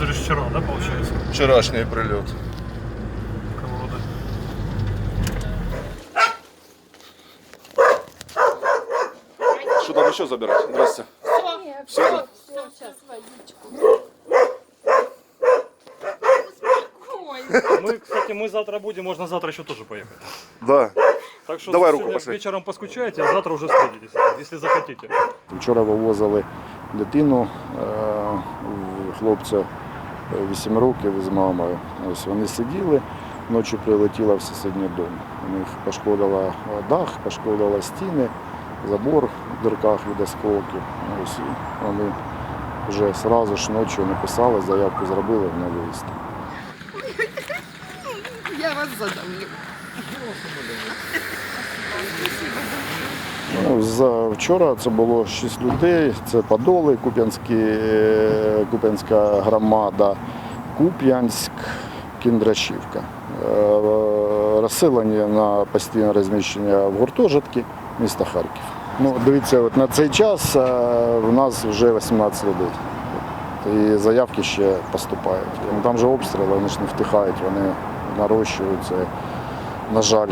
Это же вчера, да, получается? Вчорашній прильот. Кого рода? Що там ще забирати? Здрасте. Все. Все, сейчас водичку. Ой, Мы, кстати, мы завтра будем, можно завтра еще тоже поехать. Да. Так что Давай сегодня руку пошли. вечером поскучайте, а завтра уже встретитесь, если захотите. Вчора вивозили дитину е, в хлопця е, 8 років з мамою. Ось вони сиділи, ночі прилетіла в сусідній дом. У них пошкодила е, дах, пошкодила стіни, забор в дирках від осколків. Ось вони вже одразу ж ночі написали, заявку зробили на виїзд. я вас задавлю. За вчора це було 6 людей. Це Подоли, Куп'янські, е, Куп'янська громада, Куп'янськ, Кіндрашівка. Е, Розселені на постійне розміщення в гуртожитки міста Харків. Ну, дивіться, от на цей час е, в нас вже 18 людей. І заявки ще поступають. Ну, Там же обстріли, вони ж не втихають, вони нарощуються, на жаль.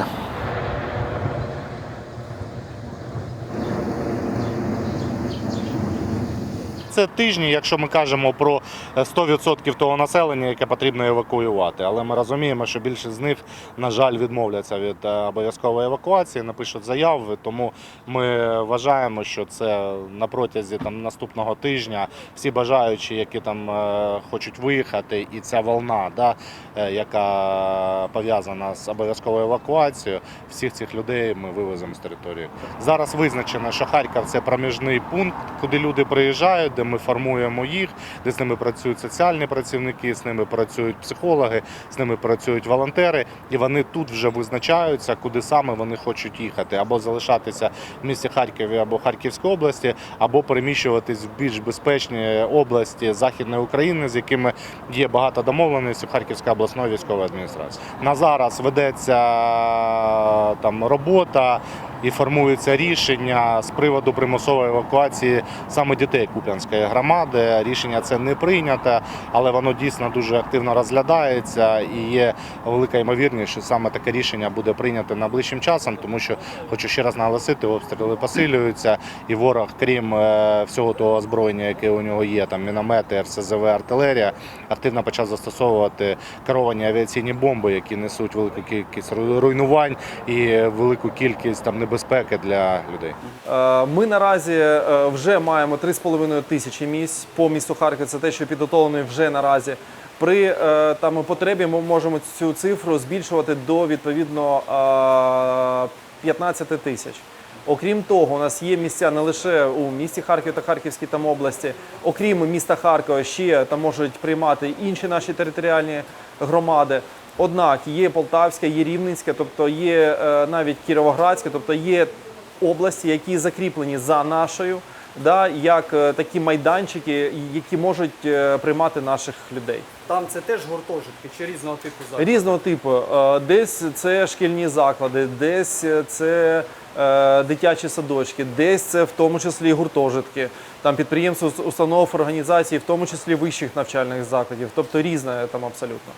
Це тижні, якщо ми кажемо про е, 100% того населення, яке потрібно евакуювати. Але ми розуміємо, що більшість з них, на жаль, відмовляться від е, обов'язкової евакуації, напишуть заяви. Тому ми вважаємо, що це на протязі там наступного тижня всі бажаючі, які там е, хочуть виїхати, і ця волна, да, е, яка пов'язана з обов'язковою евакуацією, всіх цих людей ми вивеземо з території. Зараз визначено, що Харків це проміжний пункт, куди люди приїжджають, де ми формуємо їх, де з ними працюють соціальні працівники, з ними працюють психологи, з ними працюють волонтери, і вони тут вже визначаються, куди саме вони хочуть їхати, або залишатися в місті Харкові або Харківській області, або переміщуватись в більш безпечні області Західної України, з якими є багато домовленостей Харківської обласної військової адміністрації. На зараз ведеться там робота і формується рішення з приводу примусової евакуації саме дітей Куп'янської громади. Рішення це не прийнято, але воно дійсно дуже активно розглядається і є велика ймовірність, що саме таке рішення буде прийнято найближчим часом, тому що хочу ще раз наголосити, обстріли посилюються, і ворог, крім е, всього того озброєння, яке у нього є, там міномети, РСЗВ, артилерія, активно почав застосовувати керовані авіаційні бомби, які несуть велику кількість руйнувань і велику кількість там небезпеки для людей. Е, Ми наразі е, вже маємо 3,5 тисячі місць по місту Харків. Це те, що підготовлено вже наразі. При е, там потребі ми можемо цю цифру збільшувати до відповідно е, 15 тисяч. Окрім того, у нас є місця не лише у місті Харків та Харківській там області. Окрім міста Харкова, ще там можуть приймати інші наші територіальні громади. Однак є Полтавська, є Рівненська, тобто є е, навіть Кіровоградська, тобто є області, які закріплені за нашою, да, як е, такі майданчики, які можуть е, приймати наших людей. Там це теж гуртожитки чи різного типу заклади? Різного типу. Десь це шкільні заклади, десь це дитячі садочки, десь це в тому числі гуртожитки, там підприємства, установ, організацій, в тому числі вищих навчальних закладів. Тобто різне там абсолютно.